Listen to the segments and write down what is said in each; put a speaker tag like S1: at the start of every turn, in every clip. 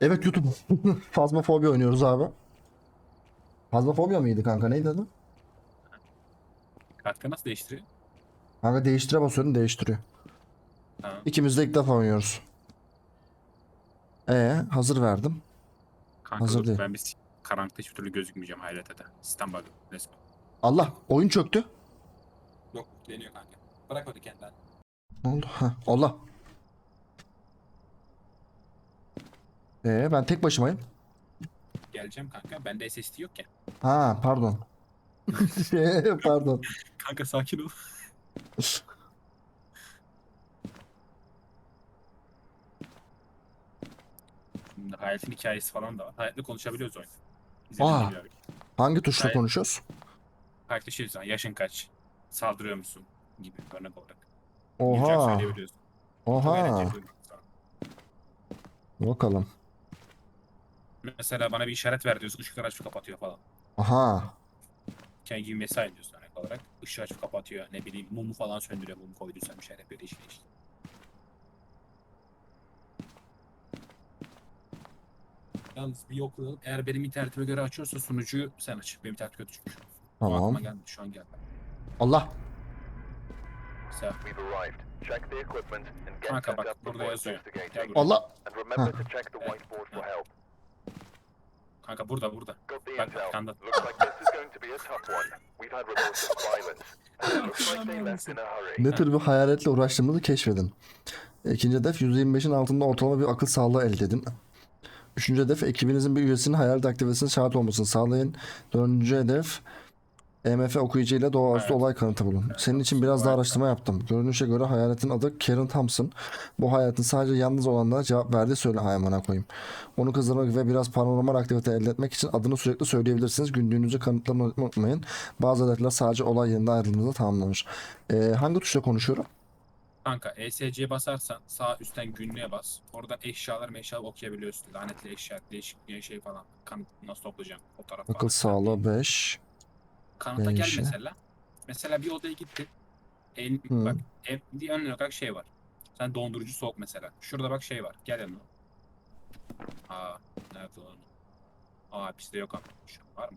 S1: Evet YouTube. Fazmafobi oynuyoruz abi. Fazmafobia mıydı kanka neydi adı?
S2: Katkı nasıl değiştiriyor?
S1: Kanka değiştire basıyorum değiştiriyor.
S2: Tamam.
S1: İkimiz de ilk defa oynuyoruz. Ee hazır verdim.
S2: Kanka
S1: Hazır
S2: dur,
S1: değil.
S2: ben bir s- karanlıkta hiçbir türlü gözükmeyeceğim hayret ede. Sistem bug'ı. Let's go.
S1: Allah oyun çöktü.
S2: Yok deniyor kanka. Bırak hadi kendinden.
S1: Ne oldu? Ha, Allah. Ee ben tek başımayım.
S2: Geleceğim kanka. Bende SSD yok ya.
S1: Ha pardon. pardon.
S2: Kanka sakin ol. Şimdi hayatın hikayesi falan da var. Hayatla konuşabiliyoruz oyun. İzledim
S1: Aa. Hangi tuşla
S2: Gayet-
S1: konuşuyoruz?
S2: Hayatta şey diyorsun, yaşın kaç? Saldırıyor musun? Gibi örnek olarak.
S1: Oha. Oha. Bakalım.
S2: Mesela bana bir işaret ver diyorsun, ışıkları açıp kapatıyor falan.
S1: Aha.
S2: Kendi gibi mesai diyorsun örnek olarak. Işığı açıp kapatıyor. Ne bileyim mumu falan söndürüyor. Mumu koyduysan bir şeyler yapıyor değişik değişik. Yalnız bir yoklayalım. Eğer benim internetime göre açıyorsa sunucuyu sen aç. Benim internet kötü çünkü.
S1: Tamam.
S2: aklıma gelmedi. Şu an geldi.
S1: Allah.
S2: Mesela
S3: We've arrived. Check the equipment and get
S2: Kanka
S3: set
S2: bak,
S3: up
S2: burada
S3: before
S2: yazıyor.
S3: investigating.
S2: Gel buraya.
S1: Allah.
S3: And remember
S1: Huh.
S3: to check the whiteboard for help.
S2: Kanka burada burada. Bak
S3: intel.
S2: arkanda.
S3: Looks like this is going to be a tough one. We've had reports of violence. And it looks like they left in a hurry.
S1: Ne tür bir hayaletle uğraştığımızı keşfedin. İkinci hedef 125'in altında ortalama bir akıl sağlığı elde edin. Üçüncü hedef ekibinizin bir üyesinin hayalet aktivitesine şahit olmasını sağlayın. Dördüncü hedef EMF okuyucuyla doğaüstü olay kanıtı bulun. Senin için biraz daha araştırma yaptım. Görünüşe göre hayaletin adı Karen Thompson. Bu hayaletin sadece yalnız olanlara cevap verdiği söyle hayvana koyayım. Onu kızdırmak ve biraz paranormal aktivite elde etmek için adını sürekli söyleyebilirsiniz. Günlüğünüzü kanıtlamayı unutmayın. Bazı hedefler sadece olay yerinde ayrıldığınızda tamamlanır. Ee, hangi tuşla konuşuyorum?
S2: Kanka ESC'ye basarsan sağ üstten günlüğe bas. Oradan eşyalar meşyalar okuyabiliyorsun. Lanetli eşya, değişik bir şey falan. Kanıt nasıl toplayacağım? Fotoğraf
S1: Akıl
S2: falan.
S1: sağlığı 5.
S2: Kanıta gel
S1: Değişe.
S2: mesela. Mesela bir odaya gittin. El,
S1: Hı.
S2: bak ev, bir ön olarak şey var. Sen dondurucu soğuk mesela. Şurada bak şey var. Gel yanına. Aa, nerede o? Aa bizde yok ama. Şu var mı?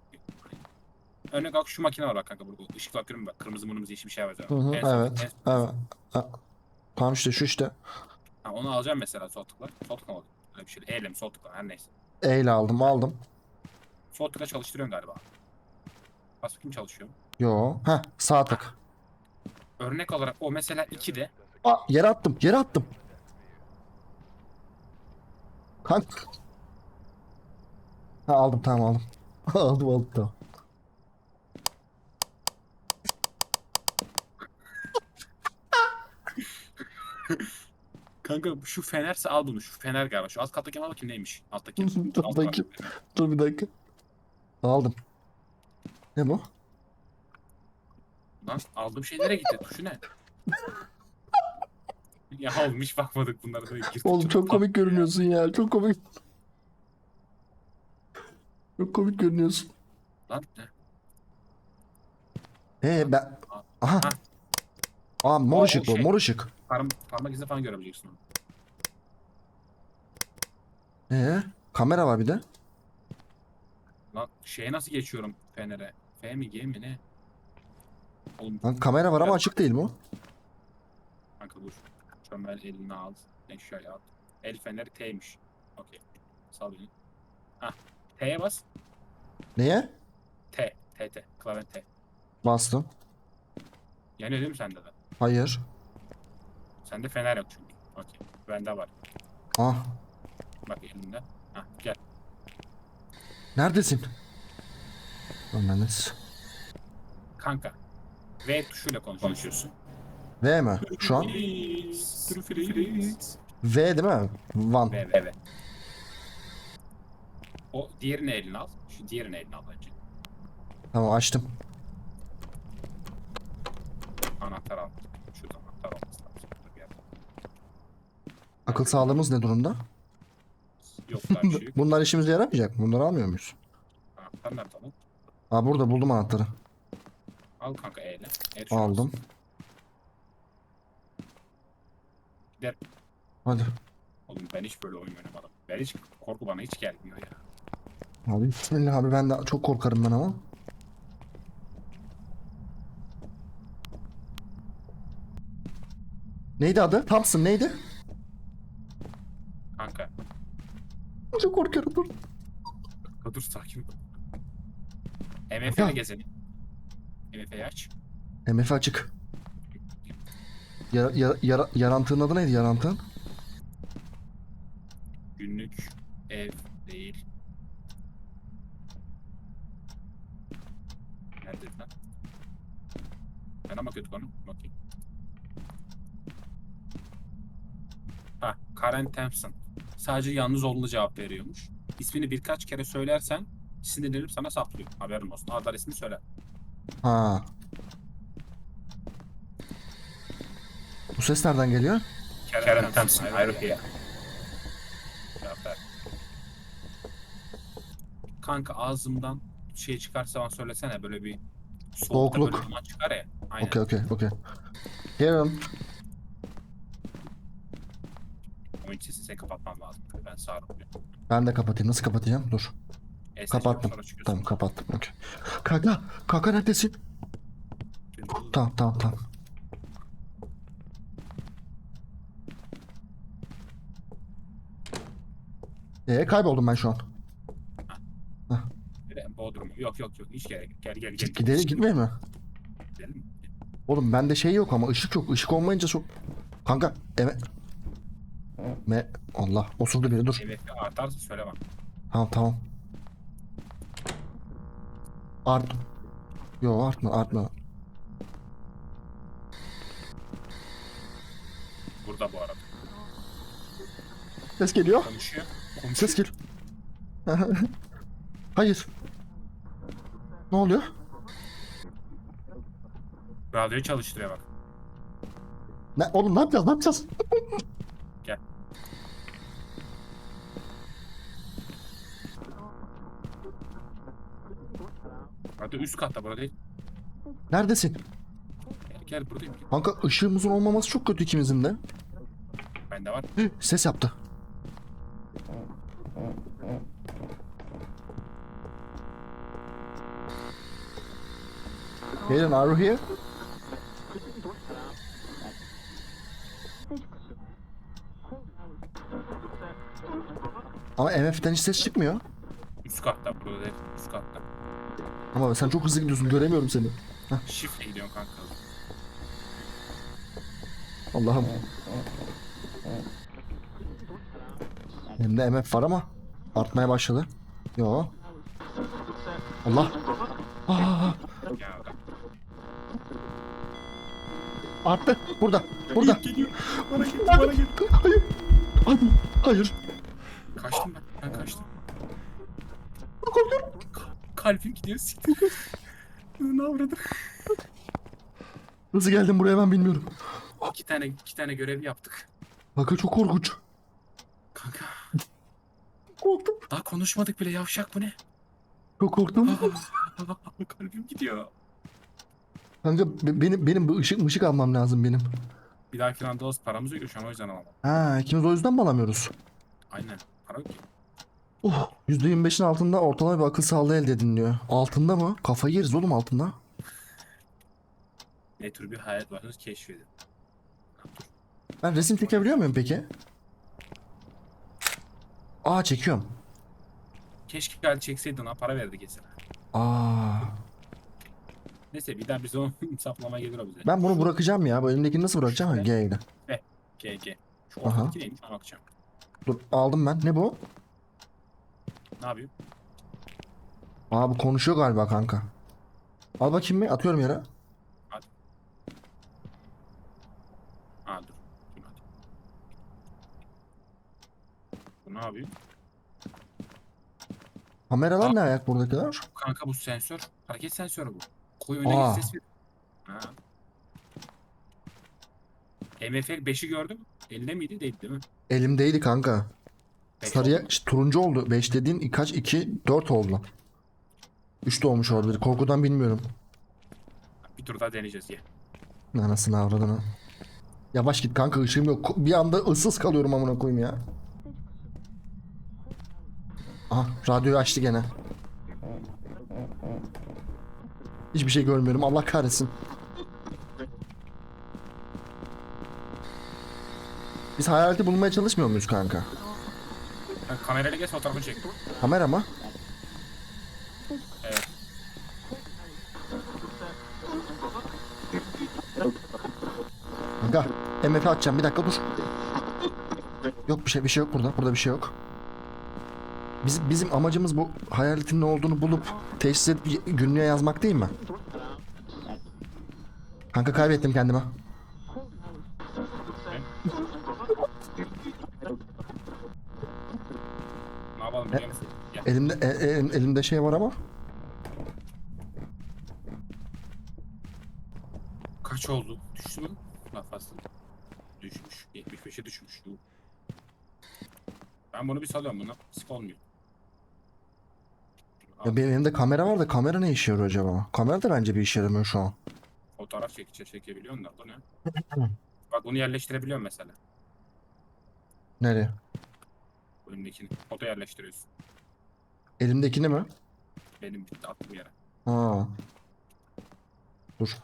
S2: Örnek bak şu makine var bak kanka burada. Işık bakıyorum bak. Kırmızı mırmızı yeşil bir şey var.
S1: Hı hı,
S2: En son-
S1: evet.
S2: en-
S1: Evet. Ha, Tamam işte şu işte.
S2: Ha, onu alacağım mesela sol tıkla. Sol tıkla mı? Öyle bir şey. Eyle mi sol tıkla her neyse.
S1: E ile aldım aldım.
S2: Sol tıkla çalıştırıyorsun galiba. Bas bakayım çalışıyor.
S1: Yo. Heh sağ tık.
S2: Örnek olarak o mesela 2'de
S1: Aa, yere attım. Yere attım. Kanka. Ha aldım tamam aldım. aldım aldım tamam.
S2: Kanka şu fenerse al bunu. Şu fener galiba. Şu alt kattaki al bakayım neymiş. Alttaki.
S1: Dur bakayım.
S2: kat.
S1: Dur bir dakika. Aldım. Ne bu?
S2: Lan aldığım şey nereye gitti? Tuşu ne? ya oğlum hiç bakmadık bunlara da. girdik
S1: Oğlum
S2: çok
S1: komik görünüyorsun ya. Çok komik. Çok komik görünüyorsun.
S2: Lan ne?
S1: Ee ben... Aha. Aa mor
S2: O- o
S1: ışık bu.
S2: şey.
S1: Mor ışık.
S2: Parm parmak izini falan görebileceksin onu.
S1: Ee kamera var bir de.
S2: Lan şeye nasıl geçiyorum fenere? F mi G mi ne? Oğlum
S1: Lan kamera var ama açık değil mi o?
S2: kanka dur. Çömel elini al. Eşyayı al. El feneri T'ymiş. Okey. Sal beni. Hah. T'ye bas.
S1: Neye?
S2: T. T T. Klavye T.
S1: Bastım.
S2: Yanıyor değil mi sende de?
S1: Hayır.
S2: Sende fener yok çünkü. Okey. Bende var.
S1: Ah.
S2: Bak elimde. Hah gel.
S1: Neredesin? De-
S2: Kanka. V tuşuyla konuş- konuşuyorsun.
S1: V mi? Şu an. V değil mi? Van.
S2: V V V. O diğerini eline al. Şu diğerini eline al önce.
S1: Tamam açtım.
S2: Anahtar al. Şurada anahtar olması lazım. Burada bir yerde.
S1: Akıl sağlığımız ne durumda?
S2: Yok daha bir şey yok.
S1: Bunlar işimize yaramayacak mı? Bunları almıyor muyuz?
S2: Anahtar nerede oğlum?
S1: Aa burada buldum anahtarı.
S2: Al kanka eyle. E tuşuna
S1: Aldım.
S2: Gider.
S1: Hadi.
S2: Oğlum ben hiç böyle oyun oynamadım. Ben hiç korku bana hiç gelmiyor ya.
S1: Abi bismillah abi ben de çok korkarım ben ama. Neydi adı? Thompson neydi?
S2: Kanka.
S1: Çok korkuyorum dur.
S2: Kanka dur sakin ol. MF'ye
S1: Ya.
S2: gezelim. MF'yi aç.
S1: MF açık. Yara, yara, yara, yarantığın adı neydi yarantığın?
S2: Günlük ev değil. Nerede lan? Ben ama kötü konu. Bakayım. Ha, Karen Thompson. Sadece yalnız olduğunu cevap veriyormuş. İsmini birkaç kere söylersen sinirlenip sana saplıyor. Haberin olsun. Adar ismi söyle.
S1: Ha. Bu ses nereden geliyor?
S2: Karen Thompson. Ayrı here. Cevap ver. Kanka ağzımdan şey çıkarsa bana söylesene böyle bir soğukta
S1: Soğukluk.
S2: böyle duman çıkar ya. Aynen.
S1: Okey okey okey.
S2: Oyun sesini sen kapatman lazım. Ben sağırmıyorum.
S1: Ben de kapatayım. Nasıl kapatacağım? Dur. Kapattım. Tamam kapattım. Okey. Kanka. Kanka neredesin? Tamam tamam tamam. Ee kayboldum ben şu an.
S2: Bodrum. Yok yok yok. Hiç gerek. Gel gel gel.
S1: Gidelim gitmeye mi?
S2: Gidelim mi?
S1: Oğlum bende şey yok ama ışık yok. Işık olmayınca çok... Kanka evet. Me Allah osurdu biri dur.
S2: MF artarsa söyle bak.
S1: Tamam tamam. Art. Yo artma artma.
S2: Burada bu arada.
S1: Ses geliyor.
S2: Konuşuyor. Konuşuyor.
S1: Ses gel. Hayır. Ne oluyor?
S2: Radyoyu çalıştırıyor bak.
S1: Ne oğlum ne yapacağız? Ne yapacağız?
S2: Gel. Radyo üst katta burada değil.
S1: Neredesin?
S2: Gel gel buradayım.
S1: Kanka ışığımızın olmaması çok kötü ikimizin de.
S2: Bende var.
S1: Hı, Ses yaptı. Hayden, are you here? Ama MF'den hiç ses çıkmıyor. Ama sen çok hızlı gidiyorsun göremiyorum seni.
S2: Shift'le gidiyorsun kanka.
S1: Allah'ım. Benim de MF var ama artmaya başladı. Yo. Allah. Aa,
S2: bak.
S1: arttı. Burada. Burada.
S2: Geliyor. Bana gel. Bana gel.
S1: Hayır. Hadi. Hayır.
S2: Kaçtım ben. Ben kaçtım.
S1: Korkuyorum.
S2: Kalbim gidiyor. Siktir. ne avradım?
S1: Nasıl geldim buraya ben bilmiyorum.
S2: İki tane, iki tane görev yaptık.
S1: Bakın çok korkunç.
S2: Kanka.
S1: Korktum.
S2: Daha konuşmadık bile yavşak bu ne?
S1: Çok korktum.
S2: Kalbim gidiyor.
S1: Kanka be- benim benim bu ışık ışık almam lazım benim.
S2: Bir dahaki randevu paramız yok şu an o yüzden alamam.
S1: Ha ikimiz o yüzden mi alamıyoruz?
S2: Aynen. Para yok ki.
S1: Oh, %25'in altında ortalama bir akıl sağlığı elde ediliyor. Altında mı? Kafayı yeriz oğlum altında.
S2: Ne tür bir hayat var keşfedin.
S1: Ben resim çekebiliyor muyum peki? Aa çekiyorum.
S2: Keşke gel çekseydin ha para verdi kesin.
S1: Aa.
S2: Neyse bir daha biz o saplama gelir o bize.
S1: Ben bunu bırakacağım ya. Bu elimdekini nasıl bırakacağım? Ha, G ile.
S2: GG. Şu
S1: Aha.
S2: ortadaki neymiş ona bakacağım.
S1: Dur aldım ben. Ne bu?
S2: Ne yapayım?
S1: Aa bu konuşuyor galiba kanka. Al bakayım bir atıyorum yere.
S2: Ha dur. Dur hadi. Bu ne yapıyor?
S1: Kameralar ne ayak buradakiler?
S2: Kanka bu sensör. Hareket sensörü bu. Koy öne
S1: Aa.
S2: git ses ver. Ha. MFL 5'i gördüm. Elinde miydi? Değil değil mi?
S1: Elimdeydi kanka. Sarıya ş- turuncu oldu. 5 dediğin kaç? 2 4 oldu. 3 de olmuş olabilir. Korkudan bilmiyorum.
S2: Bir tur daha deneyeceğiz ya.
S1: Anasını avradını. Yavaş git kanka ışığım yok. Bir anda ıssız kalıyorum amına koyayım ya. Aha radyoyu açtı gene. Hiçbir şey görmüyorum. Allah kahretsin. Biz hayaleti bulmaya çalışmıyor muyuz kanka?
S2: Sen kamerayla gel fotoğrafını çek.
S1: Kamera mı?
S2: Evet.
S1: Kanka MF atacağım bir dakika dur. Yok bir şey bir şey yok burada. Burada bir şey yok. Biz, bizim amacımız bu hayaletin ne olduğunu bulup teşhis edip günlüğe yazmak değil mi? Kanka kaybettim kendimi. Elimde e- e- elimde şey var ama.
S2: Kaç oldu? Düştü mü? Daha fazla. Düşmüş. 75'e düşmüş. Yuh. Ben bunu bir salıyorum buna. Sık olmuyor.
S1: Ya benim elimde kamera var da kamera ne işe yarıyor acaba? Kamera da bence bir işe yaramıyor şu an.
S2: Fotoğraf çekici çekebiliyorsun da bu ne? Bak bunu yerleştirebiliyorum mesela.
S1: Nereye?
S2: Önündekini. Foto yerleştiriyorsun.
S1: Elimdekini mi?
S2: Benim bitti attığım yere.
S1: Ha. Dur.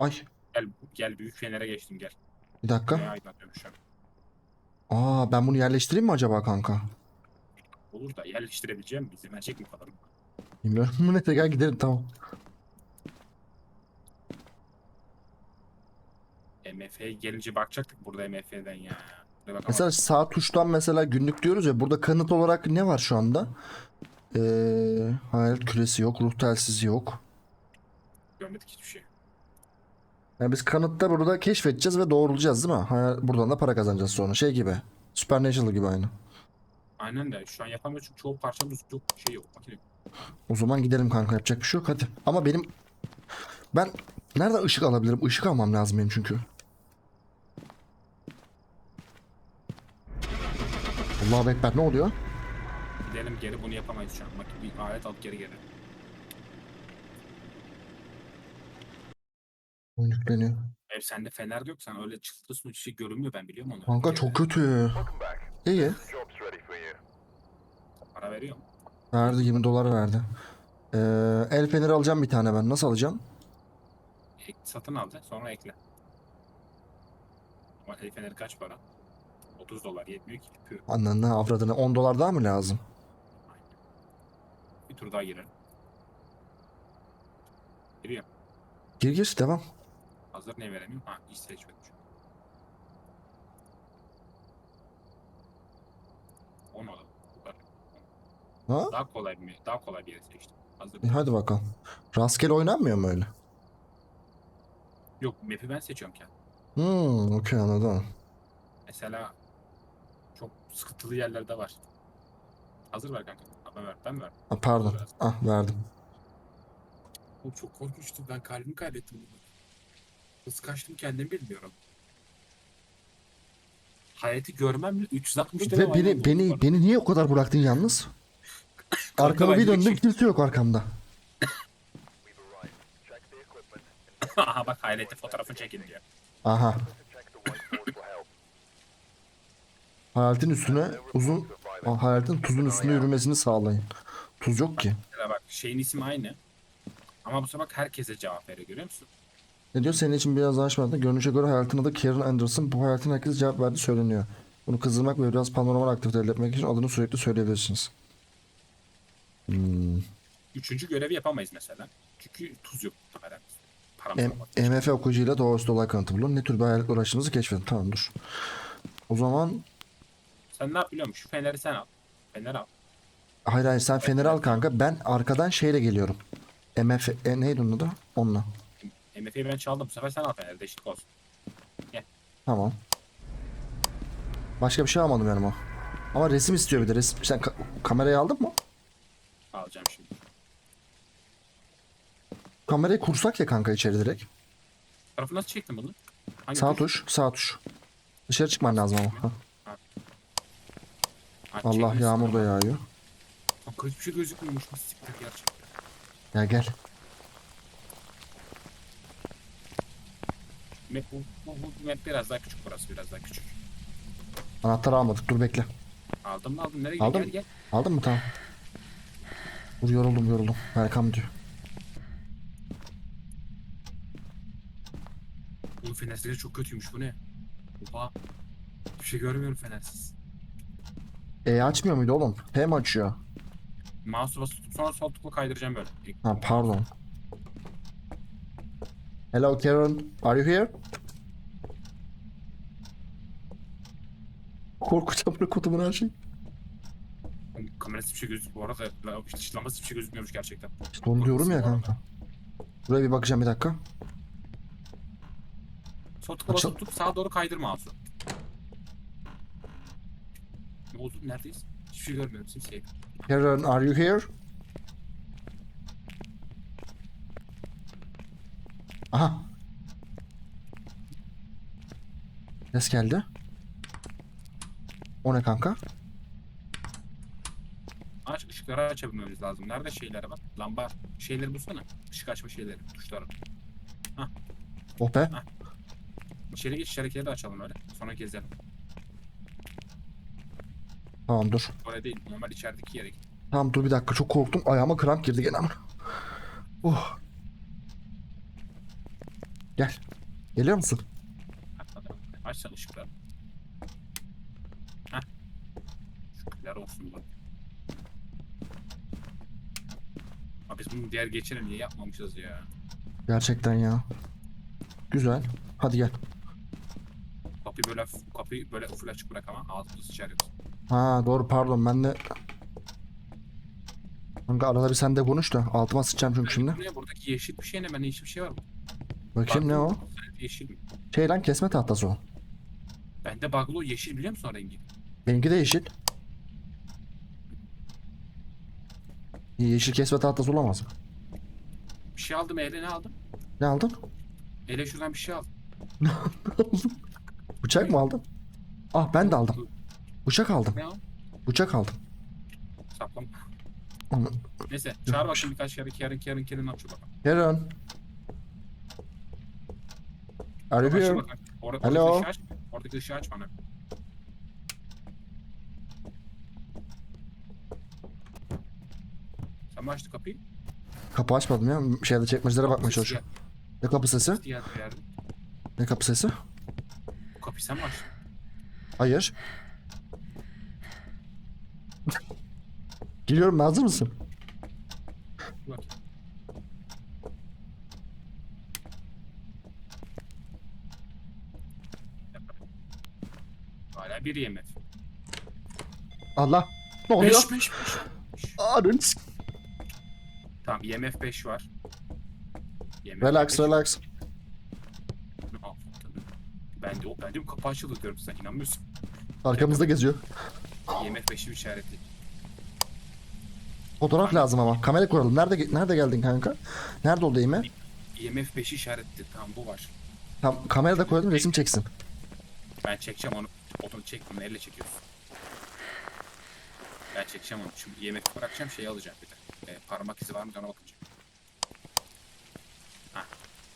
S1: Ay
S2: Gel gel büyük fenere geçtim gel.
S1: bir dakika.
S2: Ne.
S1: Aa ben bunu yerleştireyim mi acaba kanka?
S2: Olur da yerleştirebileceğim bizim erkek mi kalır?
S1: Bilmiyorum. Neyse gel gidelim tamam.
S2: MF'ye gelince bakacaktık burada MF'den ya.
S1: Mesela sağ tuştan mesela günlük diyoruz ya burada kanıt olarak ne var şu anda? Ee, hayalet küresi yok, ruh telsizi yok.
S2: Görmedik hiçbir şey.
S1: Yani biz kanıtta burada keşfedeceğiz ve doğrulayacağız değil mi? Hayal, buradan da para kazanacağız sonra. Şey gibi. Supernatural gibi aynı.
S2: Aynen de şu an yapamıyoruz çünkü çoğu parçamız çok şey yok. Makine yok.
S1: O zaman gidelim kanka yapacak bir şey yok hadi. Ama benim ben nereden ışık alabilirim? Işık almam lazım benim çünkü. Allahu Ekber ne oluyor?
S2: Gidelim geri bunu yapamayız şu an. Makine bir alet alıp geri geri.
S1: Oyun yükleniyor.
S2: Ev sende fener de yok. Sen öyle çıktısın şey görünmüyor ben biliyorum onu.
S1: Kanka çok kötü. İyi.
S2: Para veriyor mu?
S1: Verdi 20 dolar verdi. Ee, el feneri alacağım bir tane ben. Nasıl alacağım?
S2: Ek, satın al da sonra ekle. Ama el feneri kaç para? 30 dolar yetmiyor ki. Pü.
S1: Ananı avradını 10 dolar daha mı lazım?
S2: Bir tur daha girelim. Giriyor.
S1: Gir gir devam.
S2: Hazır ne veremiyorum? Ha hiç seçmedim. an. 10 olalım. Bu kadar.
S1: Ha?
S2: Daha kolay bir, daha kolay bir yere seçtim. Hazır.
S1: E, hadi bakalım. Rastgele oynanmıyor mu öyle?
S2: Yok map'i ben seçiyorum kendim.
S1: Hmm, okey anladım.
S2: Mesela sıkıntılı yerlerde var. Hazır ver kanka. Ben ver. Ben ver.
S1: Ha, pardon. Ah verdim.
S2: Oğlum çok korkmuştum. Ben kalbimi kaybettim. burada. Nasıl kaçtım kendim bilmiyorum. Hayatı görmemle 360 tane
S1: Ve beni beni beni niye o kadar bıraktın yalnız? Arkama bir döndüm kimse yok arkamda.
S2: Aha bak hayalete fotoğrafını çekin diyor.
S1: Aha.
S3: and check the whiteboard for help.
S1: Hayaletin üstüne uzun hayaletin tuzun üstüne yürümesini sağlayın. Tuz yok ki.
S2: Mesela bak şeyin ismi aynı. Ama bu sefer bak herkese cevap veriyor görüyor musun?
S1: Ne diyor? Senin için biraz daha açmadan görünüşe göre hayaletin adı Karen Anderson. Bu hayaletin herkese cevap verdiği söyleniyor. Bunu kızdırmak ve biraz paranormal aktivite elde etmek için adını sürekli söyleyebilirsiniz. Hmm.
S2: Üçüncü görevi yapamayız mesela. Çünkü tuz yok muhtemelen.
S1: M-. MF okuyucuyla doğaüstü olay kanıtı bulun. Ne tür bir hayaletle uğraştığınızı keşfedin. Tamam dur. O zaman
S2: Sen ne yap biliyor musun? Şu feneri sen al. Fener al.
S1: hayır hayır sen feneri al kanka. Ben arkadan şeyle geliyorum. MF e, neydi onun adı? Onunla.
S2: MF'yi ben çaldım. Bu sefer sen al feneri. Değişiklik olsun.
S1: Tamam. Başka bir şey almadım yani ama. Ama resim istiyor bir de resim. Sen ka- kamerayı aldın mı?
S2: Alacağım şimdi.
S1: Kamerayı kursak ya kanka içeri direkt.
S2: Tarafı nasıl çektin bunu? Hangi
S1: Sağ tuş, sağ tuş. Dışarı çıkman lazım ama. Ha. Allah yağmur da yağıyor.
S2: Kanka hiçbir şey gözükmüyormuş. Nasıl siktir gerçekten.
S1: Gel gel.
S2: Map, bu, bu, bu map biraz daha küçük burası. Biraz daha küçük.
S1: Anahtarı almadık. Dur bekle.
S2: Aldım mı aldım. Nereye
S1: Aldın
S2: gel
S1: mı?
S2: gel.
S1: Aldın mı? Tamam. Dur yoruldum yoruldum. Welcome diyor.
S2: Bu fenersizleri çok kötüymüş bu ne? Oha. Bir şey görmüyorum fenersiz.
S1: E açmıyor muydu oğlum? P mi açıyor?
S2: Mouse'u basıp tutup sonra sol tıkla kaydıracağım böyle.
S1: Ha pardon. Hello Karen, are you here? Korkunç amına kodumun her şey.
S2: Kamerası bir şey gözükmüyor. Bu arada la- dışlaması bir şey gözükmüyormuş gerçekten.
S1: İşte onu diyorum ya kanka. Buraya bir bakacağım bir dakika.
S2: Sol tıkla
S1: Açıl-
S2: basıp tutup sağa doğru kaydır mouse'u. Ne oldu? Neredeyiz? Hiçbir şey görmüyorum. Simsiyah.
S1: Karen, are you here? Aha. Ses geldi. O ne kanka?
S2: Aç ışıkları açabilmemiz lazım. Nerede şeyler var? Lamba şeyleri bulsana. Işık açma şeyleri, tuşları.
S1: Oh be.
S2: İçeri geç, içerikileri de açalım öyle. Sonra gezelim.
S1: Tamam dur.
S2: Oraya değil, normal içerideki yere git.
S1: Tamam dur bir dakika çok korktum. Ayağıma kramp girdi gene ama. Oh. Gel. Geliyor musun?
S2: Hadi, Aç sen ışıkları. Heh. Şükürler olsun bu. Abi biz bunu diğer geçelim niye yapmamışız ya?
S1: Gerçekten ya. Güzel. Hadi gel.
S2: Kapıyı böyle kapıyı böyle full açık bırak ama ağzımızı sıçar yoksa.
S1: Ha doğru pardon ben de... Kanka arada bir sen de konuş da altıma sıçacağım çünkü şimdi.
S2: Ne buradaki yeşil bir şey ne? Bende yeşil bir şey var mı?
S1: Bakayım ne o?
S2: Yeşil mi?
S1: Şey lan kesme tahtası o.
S2: Bende bug'lı o yeşil biliyor musun o rengi?
S1: Benimki de yeşil. Yeşil kesme tahtası olamaz mı?
S2: Bir şey aldım ele ne aldım?
S1: Ne aldın?
S2: Ele şuradan bir şey aldım.
S1: Bıçak mı aldın? Ah ben de aldım. Bıçak aldım.
S2: Ne o?
S1: Bıçak aldım.
S2: Saplama.
S1: Onu-
S2: Neyse çağır bakayım birkaç kere aç bakalım.
S1: Karen. Are you
S2: Aç
S1: here?
S2: bakalım. Or
S1: Alo.
S2: Oradaki ışığı aç. Oradaki ışığı aç bana. Sen mi açtın kapıyı?
S1: Kapı açmadım ya. Şeyde çekmecelere bakmaya çalışıyorum. Ne kapı sesi?
S2: Diğer bir yerde.
S1: Ne kapı sesi?
S2: Bu kapıyı sen mi açtın?
S1: Hayır. Geliyorum hazır mısın?
S2: Hala bir IMF.
S1: Allah. Ne oluyor?
S2: 5 5 5.
S1: Arın.
S2: Tamam IMF 5 var. IMF
S1: Relax
S2: beş.
S1: relax.
S2: Tabii. Ben de o ben de kapı açıldı diyorum sen inanmıyorsun.
S1: Arkamızda geziyor.
S2: IMF 5'i işaretli.
S1: Fotoğraf lazım ama. Kamera kuralım. Nerede nerede geldin kanka? Nerede oldu Eyme?
S2: IMF 5'i işaretli. Tamam bu var.
S1: Tam kamerada koyalım resim çeksin.
S2: Ben çekeceğim onu. Onu çektim. Elle çekiyorsun. Ben çekeceğim onu. Şimdi IMF bırakacağım şeyi alacağım bir de. E, parmak izi var mı ona bakacağım. Ha.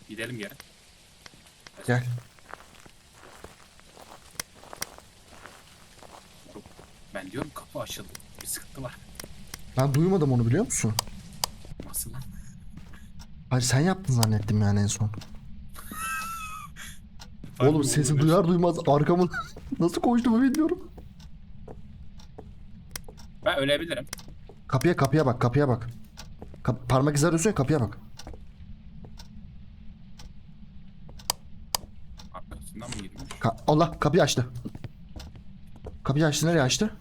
S2: Gidelim geri.
S1: Gel.
S2: Ben diyorum kapı açıldı. Bir sıkıntı var.
S1: Ben duymadım onu biliyor musun?
S2: Nasıl lan?
S1: Hayır sen yaptın zannettim yani en son. Oğlum sesi duyar duymaz arkamın nasıl koştuğumu bilmiyorum.
S2: Ben ölebilirim.
S1: Kapıya kapıya bak kapıya bak. Kap- parmak izi arıyorsun ya kapıya bak.
S2: Arkasından mı girmiş?
S1: Ka- Allah kapıyı açtı. Kapıyı açtı nereye açtı?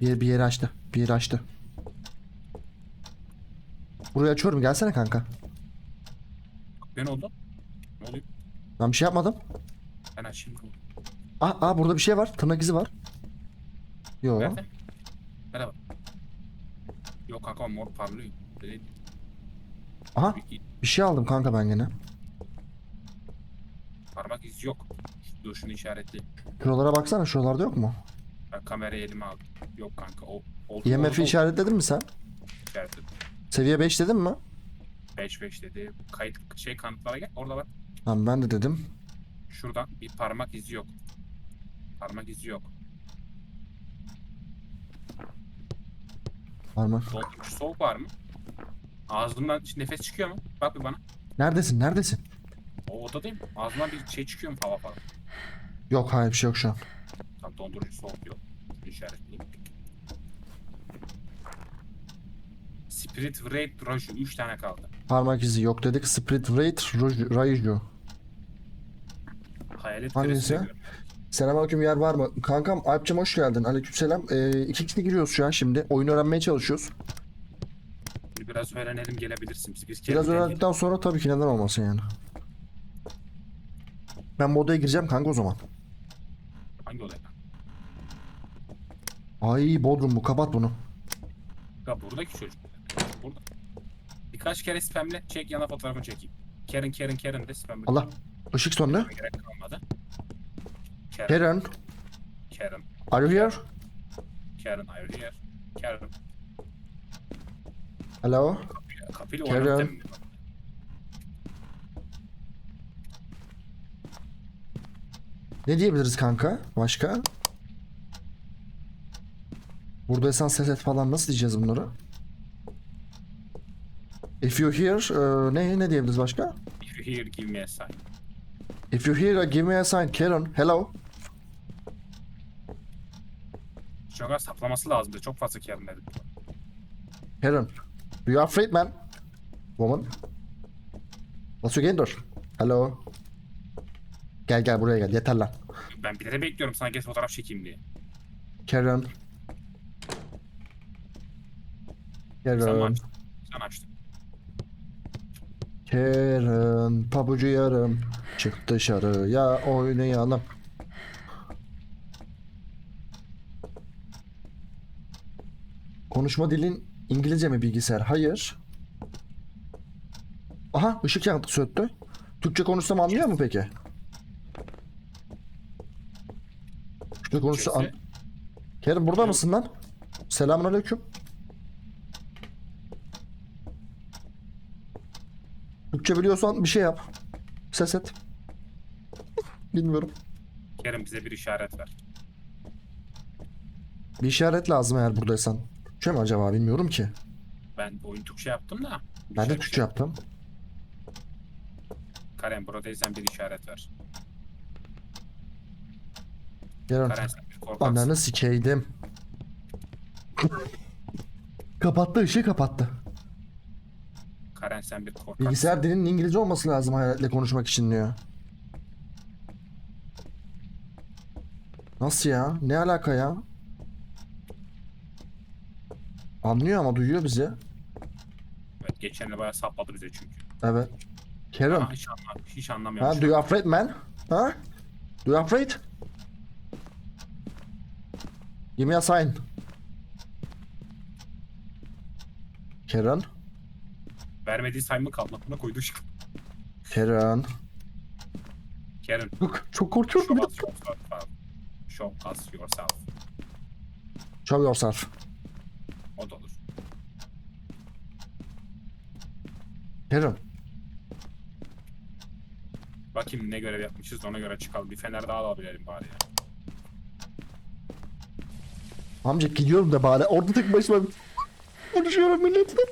S2: Bir.
S1: Bir, yer- bir yeri açtı. Bir yeri açtı. Burayı açıyorum gelsene kanka.
S2: Ne oldu? Ne oluyor?
S1: Ben bir şey yapmadım.
S2: Ben açayım.
S1: Aa, aa burada bir şey var. Tırnak izi var. Yo.
S2: Nerede? Merhaba. Yok kanka mor parlıyor. Değil.
S1: Aha bir şey aldım kanka ben gene.
S2: Parmak izi yok. Dur şunu işaretli.
S1: Şuralara baksana şuralarda yok mu?
S2: Ben kamerayı elime aldım. Yok kanka. O, ol,
S1: IMF'i işaretledin mi sen?
S2: İşaretledim.
S1: Seviye 5 dedin mi?
S2: 5 5 dedi. Kayıt şey kanıtlara gel. Orada bak.
S1: Lan ben de dedim.
S2: Şuradan bir parmak izi yok. Parmak izi yok.
S1: Parmak.
S2: Sol, soğuk var mı? Ağzımdan nefes çıkıyor mu? Bak bir bana.
S1: Neredesin? Neredesin?
S2: O odadayım. Ağzımdan bir şey çıkıyor mu hava falan?
S1: Yok hayır bir şey yok şu an.
S2: Dondurucu soğuk yok. İşaretleyeyim. Spirit Wraith Raju 3 tane kaldı.
S1: Parmak izi yok dedik. Split Rate Ruj- Raiju.
S2: Hayalet
S1: Hangisi? Selamünaleyküm yer var mı? Kankam Alp'cim hoş geldin. Aleykümselam. Ee, iki kişi giriyoruz şu an şimdi. Oyun öğrenmeye çalışıyoruz.
S2: Biraz öğrenelim gelebilirsin. Biz,
S1: Biraz öğrendikten sonra tabii ki neden olmasın yani. Ben bu odaya gireceğim kanka o zaman.
S2: Hangi odaya?
S1: Ay Bodrum bu kapat bunu.
S2: Ya buradaki çocuk. Burada. Birkaç kere spamle çek yana fotoğrafını çekeyim. Karen Karen Karen de spamle.
S1: Allah. Işık söndü.
S2: Gerek kalmadı. Karen,
S1: Karen.
S2: Karen,
S1: Are you here?
S2: Karen, are you here? Karen.
S1: Hello.
S2: Kapıyla
S1: Karen.
S2: oynadım.
S1: Ne diyebiliriz kanka? Başka? Buradaysan ses et falan nasıl diyeceğiz bunları? If you hear e, ne ne diyebiliriz başka?
S2: If you hear give me a sign.
S1: If you hear give me a sign Karen hello.
S2: Az saplaması lazımdı. Çok fazla Karen dedim.
S1: Karen. Do you afraid man? Woman. What's your gender? Hello. Gel gel buraya gel yeter lan.
S2: Ben bir de bekliyorum sana geç fotoğraf çekeyim diye.
S1: Karen.
S2: Açtın? Sen açtın.
S1: Karen pabucu yarım çık dışarıya oynayalım. Konuşma dilin İngilizce mi bilgisayar? Hayır. Aha ışık yandı söktü. Türkçe konuşsam anlıyor mu peki? Türkçe konuşsa an... Kerim burada mısın lan? Selamünaleyküm. Türkçe biliyorsan bir şey yap. Ses et. Bilmiyorum.
S2: Karen bize bir işaret ver.
S1: Bir işaret lazım eğer buradaysan. Türkçe mi acaba bilmiyorum ki.
S2: Ben oyun Türkçe yaptım da.
S1: Ben de
S2: şey-
S1: Türkçe yaptım.
S2: Karen buradaysan bir işaret ver.
S1: Yarın.
S2: Karen sen bir korkaksın.
S1: Ananı sikeydim. kapattı ışığı kapattı.
S2: Karen sen bir korkaksın.
S1: Bilgisayar dilinin İngilizce olması lazım hayaletle konuşmak için diyor. Nasıl ya? Ne alaka ya? Anlıyor ama duyuyor bizi.
S2: Evet, geçen de bayağı sapladı bize çünkü.
S1: Evet.
S2: Aa, hiç, anlam hiç anlamıyorum.
S1: Ha, do you afraid man? Ha? Do you afraid? Give me a sign. Karen.
S2: Vermediği sayımı kalmakına koydu şu.
S1: Karen.
S2: Karen.
S1: Çok, çok korkuyorum.
S2: Show
S1: bir
S2: us
S1: dakika.
S2: yourself. Show us yourself.
S1: Show yourself.
S2: O da olur.
S1: Karen.
S2: Bakayım ne görev yapmışız ona göre çıkalım. Bir fener daha alabilelim bari ya.
S1: Amca gidiyorum da bari. Orada tek başıma konuşuyorum milletle.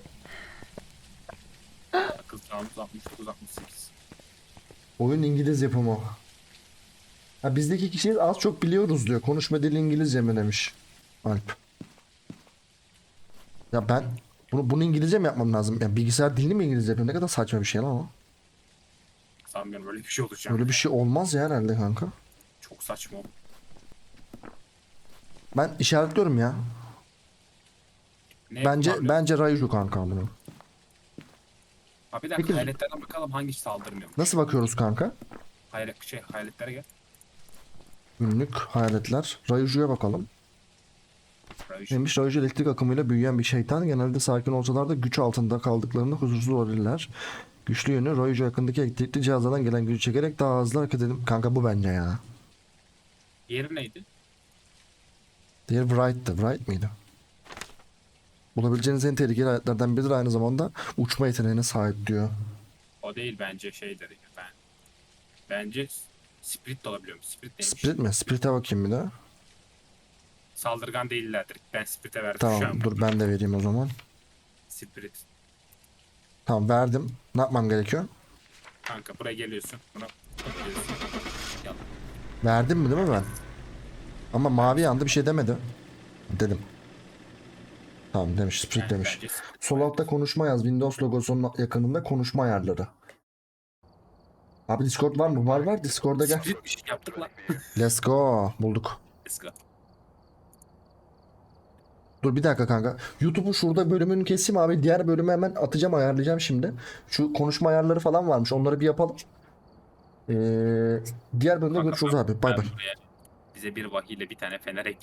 S2: Çağımız 69 68.
S1: Oyun İngiliz yapımı. Ha bizdeki kişiyi az çok biliyoruz diyor. Konuşma dili İngilizce mi demiş Alp. Ya ben bunu, bunu İngilizce mi yapmam lazım? Ya bilgisayar dilini mi İngilizce yapıyorum? Ne kadar saçma bir şey lan o.
S2: Sanmıyorum öyle bir şey olacak.
S1: Öyle bir şey olmaz ya herhalde kanka.
S2: Çok saçma oldu.
S1: Ben işaretliyorum ya.
S2: Ne
S1: Bence
S2: yapıyor?
S1: bence Raiju kanka bunu.
S2: Ha bir dakika
S1: Peki-
S2: hayaletlerden bakalım hangisi saldırmıyor.
S1: Nasıl bakıyoruz kanka?
S2: Hayalet şey hayaletlere gel.
S1: Günlük hayaletler. Raiju'ya bakalım.
S2: Raju.
S1: Neymiş Raiju elektrik akımıyla büyüyen bir şeytan. Genelde sakin olsalar da güç altında kaldıklarında huzursuz olabilirler. Güçlü yönü Raiju yakındaki elektrikli cihazlardan gelen gücü çekerek daha hızlı hareket edip... Kanka bu bence ya.
S2: Yeri neydi?
S1: Diğer Wright'tı. Wright mıydı? Bulabileceğiniz en tehlikeli hayatlardan biridir aynı zamanda uçma yeteneğine sahip diyor.
S2: O değil bence şey dedi. Ben. Bence Spirit de olabiliyor. Spirit neymiş?
S1: Spirit mi? Spirit'e bakayım bir de.
S2: saldırgan değillerdir. Ben Spirit'e verdim şu
S1: Tamam
S2: an.
S1: dur ben de vereyim o zaman.
S2: Spirit.
S1: Tamam verdim. Ne yapmam gerekiyor?
S2: Kanka buraya geliyorsun. Buna geliyorsun.
S1: Verdim mi değil mi ben? Ama mavi yandı bir şey demedi. Dedim. Tamam demiş. Split demiş. Sol altta konuşma yaz. Windows logosunun yakınında konuşma ayarları. Abi Discord var mı? Var var. Discord'a gel.
S2: Split bir şey yaptık lan.
S1: Let's go. Bulduk.
S2: Let's go.
S1: Dur bir dakika kanka. YouTube'un şurada bölümünü keseyim abi. Diğer bölümü hemen atacağım ayarlayacağım şimdi. Şu konuşma ayarları falan varmış. Onları bir yapalım. Ee, diğer bölümde
S2: Kanka
S1: görüşürüz abi. Bay bay.
S2: Bize bir vahiyle bir tane fener ekliyor.